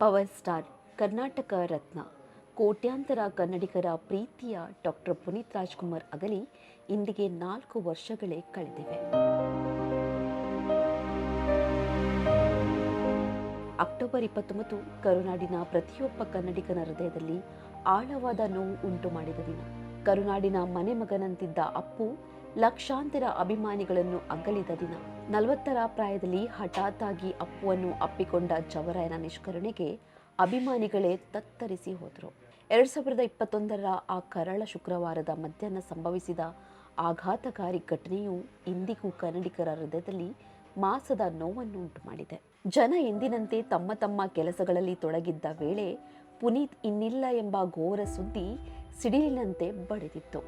Power star Karnataka Ratna. ಕೋಟ್ಯಾಂತರ ಕನ್ನಡಿಗರ ಪ್ರೀತಿಯ ಡಾಕ್ಟರ್ ಪುನೀತ್ ರಾಜ್ಕುಮಾರ್ ಅಗಲಿ ಇಂದಿಗೆ ನಾಲ್ಕು ವರ್ಷಗಳೇ ಕಳೆದಿವೆ. ಅಕ್ಟೋಬರ್ ಇಪ್ಪತ್ತೊಂಬತ್ತು ಕರುನಾಡಿನ ಪ್ರತಿಯೊಬ್ಬ ಕನ್ನಡಿಗನ ಹೃದಯದಲ್ಲಿ ಆಳವಾದ ನೋವು ಉಂಟು ಮಾಡಿದ ದಿನ. ಕರುನಾಡಿನ ಮನೆ ಮಗನಂತಿದ್ದ ಅಪ್ಪು ಲಕ್ಷಾಂತರ ಅಭಿಮಾನಿಗಳನ್ನು ಅಗಲಿದ ದಿನ. ನಲವತ್ತರ ಪ್ರಾಯದಲ್ಲಿ ಹಠಾತ್ ಆಗಿ ಅಪ್ಪುವನ್ನು ಅಪ್ಪಿಕೊಂಡ ಜವರಾಯನ ನಿಷ್ಕರಣೆಗೆ ಅಭಿಮಾನಿಗಳೇ ತತ್ತರಿಸಿ ಹೋದರು. ಎರಡು ಸಾವಿರದ ಇಪ್ಪತ್ತೊಂದರ ಆ ಕರಳ ಶುಕ್ರವಾರದ ಮಧ್ಯಾಹ್ನ ಸಂಭವಿಸಿದ ಆಘಾತಕಾರಿ ಘಟನೆಯು ಇಂದಿಗೂ ಕನ್ನಡಿಗರ ಹೃದಯದಲ್ಲಿ ಮಾಸದ ನೋವನ್ನು ಉಂಟು ಮಾಡಿದೆ. ಜನ ಎಂದಿನಂತೆ ತಮ್ಮ ತಮ್ಮ ಕೆಲಸಗಳಲ್ಲಿ ತೊಡಗಿದ್ದ ವೇಳೆ ಪುನೀತ್ ಇನ್ನಿಲ್ಲ ಎಂಬ ಘೋರ ಸುದ್ದಿ ಸಿಡಿಲಿನಂತೆ ಬಡಿದಿತ್ತು.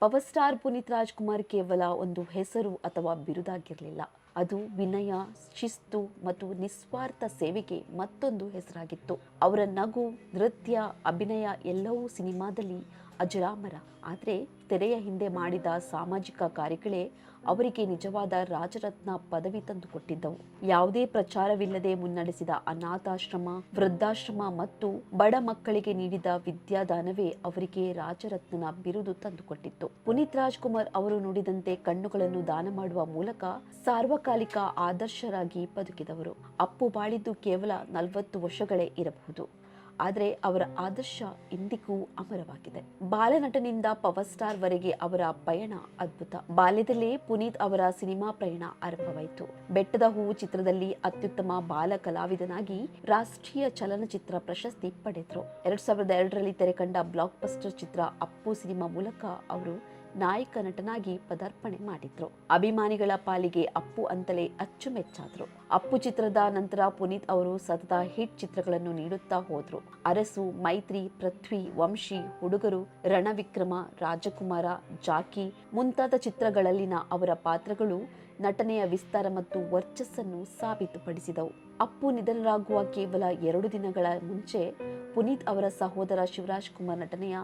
ಪವರ್ ಸ್ಟಾರ್ ಪುನೀತ್ ರಾಜ್ಕುಮಾರ್ ಕೇವಲ ಒಂದು ಹೆಸರು ಅಥವಾ ಬಿರುದಾಗಿರಲಿಲ್ಲ. ಅದು ವಿನಯ, ಶಿಸ್ತು ಮತ್ತು ನಿಸ್ವಾರ್ಥ ಸೇವೆಗೆ ಮತ್ತೊಂದು ಹೆಸರಾಗಿತ್ತು. ಅವರ ನಗು, ನೃತ್ಯ, ಅಭಿನಯ ಎಲ್ಲವೂ ಸಿನಿಮಾದಲ್ಲಿ ಅಜರಾಮರ. ಆದರೆ ತೆರೆಯ ಹಿಂದೆ ಮಾಡಿದ ಸಾಮಾಜಿಕ ಕಾರ್ಯಗಳೇ ಅವರಿಗೆ ನಿಜವಾದ ರಾಜರತ್ನ ಪದವಿ ತಂದುಕೊಟ್ಟಿದ್ದವು. ಯಾವುದೇ ಪ್ರಚಾರವಿಲ್ಲದೆ ಮುನ್ನಡೆಸಿದ ಅನಾಥಾಶ್ರಮ, ವೃದ್ಧಾಶ್ರಮ ಮತ್ತು ಬಡ ಮಕ್ಕಳಿಗೆ ನೀಡಿದ ವಿದ್ಯಾದಾನವೇ ಅವರಿಗೆ ರಾಜರತ್ನನ ಬಿರುದು ತಂದುಕೊಟ್ಟಿತ್ತು. ಪುನೀತ್ ರಾಜ್ಕುಮಾರ್ ಅವರು ನುಡಿದಂತೆ ಕಣ್ಣುಗಳನ್ನು ದಾನ ಮಾಡುವ ಮೂಲಕ ಸಾರ್ವಕಾಲಿಕ ಆದರ್ಶರಾಗಿ ಬದುಕಿದವರು. ಅಪ್ಪು ಬಾಳಿದ್ದು ಕೇವಲ ನಲವತ್ತು ವರ್ಷಗಳೇ ಇರಬಹುದು. ಆದರೆ ಅವರ ಆದರ್ಶ ಇಂದಿಗೂ ಅಮರವಾಗಿದೆ. ಬಾಲನಟನಿಂದ ಪವರ್ ಸ್ಟಾರ್ ವರೆಗೆ ಅವರ ಪಯಣ ಅದ್ಭುತ. ಬಾಲ್ಯದಲ್ಲೇ ಪುನೀತ್ ಅವರ ಸಿನಿಮಾ ಪ್ರಯಾಣ ಆರಂಭವಾಯಿತು. ಬೆಟ್ಟದ ಹೂವು ಚಿತ್ರದಲ್ಲಿ ಅತ್ಯುತ್ತಮ ಬಾಲ ಕಲಾವಿದನಾಗಿ ರಾಷ್ಟ್ರೀಯ ಚಲನಚಿತ್ರ ಪ್ರಶಸ್ತಿ ಪಡೆದರು. ಎರಡ್ ಸಾವಿರದ ಎರಡರಲ್ಲಿ ತೆರೆಕಂಡ ಬ್ಲಾಕ್ ಬಸ್ಟರ್ ಚಿತ್ರ ಅಪ್ಪು ಸಿನಿಮಾ ಮೂಲಕ ಅವರು ನಾಯಕ ನಟನಾಗಿ ಪದಾರ್ಪಣೆ ಮಾಡಿದ್ರು. ಅಭಿಮಾನಿಗಳ ಪಾಲಿಗೆ ಅಪ್ಪು ಅಂತಲೇ ಅಚ್ಚುಮೆಚ್ಚಾದ್ರು. ಅಪ್ಪು ಚಿತ್ರದ ನಂತರ ಪುನೀತ್ ಅವರು ಸತತ ಹಿಟ್ ಚಿತ್ರಗಳನ್ನು ನೀಡುತ್ತಾ ಹೋದ್ರು. ಅರಸು, ಮೈತ್ರಿ, ಪೃಥ್ವಿ, ವಂಶಿ, ಹುಡುಗರು, ರಣವಿಕ್ರಮ, ರಾಜಕುಮಾರ, ಜಾಕಿ ಮುಂತಾದ ಚಿತ್ರಗಳಲ್ಲಿನ ಅವರ ಪಾತ್ರಗಳು ನಟನೆಯ ವಿಸ್ತಾರ ಮತ್ತು ವರ್ಚಸ್ಸನ್ನು ಸಾಬೀತುಪಡಿಸಿದವು. ಅಪ್ಪು ನಿಧನರಾಗುವ ಕೇವಲ ಎರಡು ದಿನಗಳ ಮುಂಚೆ ಪುನೀತ್ ಅವರ ಸಹೋದರ ಶಿವರಾಜ್ ಕುಮಾರ್ ನಟನೆಯ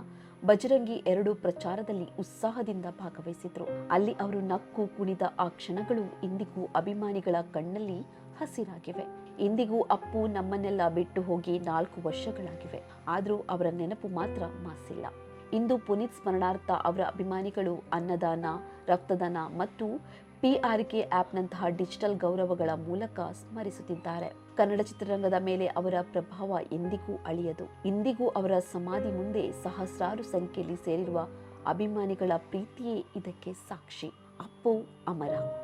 ಬಜರಂಗಿ ಎರಡು ಪ್ರಚಾರದಲ್ಲಿ ಉತ್ಸಾಹದಿಂದ ಭಾಗವಹಿಸಿದ್ರು. ಅಲ್ಲಿ ಅವರು ನಕ್ಕು ಕುಣಿದ ಆ ಕ್ಷಣಗಳು ಇಂದಿಗೂ ಅಭಿಮಾನಿಗಳ ಕಣ್ಣಲ್ಲಿ ಹಸಿರಾಗಿವೆ. ಇಂದಿಗೂ ಅಪ್ಪು ನಮ್ಮನ್ನೆಲ್ಲ ಬಿಟ್ಟು ಹೋಗಿ ನಾಲ್ಕು ವರ್ಷಗಳಾಗಿವೆ. ಆದರೂ ಅವರ ನೆನಪು ಮಾತ್ರ ಮಾಸಿಲ್ಲ. ಇಂದು ಪುನೀತ್ ಸ್ಮರಣಾರ್ಥ ಅವರ ಅಭಿಮಾನಿಗಳು ಅನ್ನದಾನ, ರಕ್ತದಾನ ಮತ್ತು ಪಿ ಆರ್ ಕೆ ಆ್ಯಪ್ನಂತಹ ಡಿಜಿಟಲ್ ಗೌರವಗಳ ಮೂಲಕ ಸ್ಮರಿಸುತ್ತಿದ್ದಾರೆ. ಕನ್ನಡ ಚಿತ್ರರಂಗದ ಮೇಲೆ ಅವರ ಪ್ರಭಾವ ಎಂದಿಗೂ ಅಳಿಯದು. ಇಂದಿಗೂ ಅವರ ಸಮಾಧಿ ಮುಂದೆ ಸಹಸ್ರಾರು ಸಂಖ್ಯೆಯಲ್ಲಿ ಸೇರಿರುವ ಅಭಿಮಾನಿಗಳ ಪ್ರೀತಿಯೇ ಇದಕ್ಕೆ ಸಾಕ್ಷಿ. ಅಪ್ಪು ಅಮರ.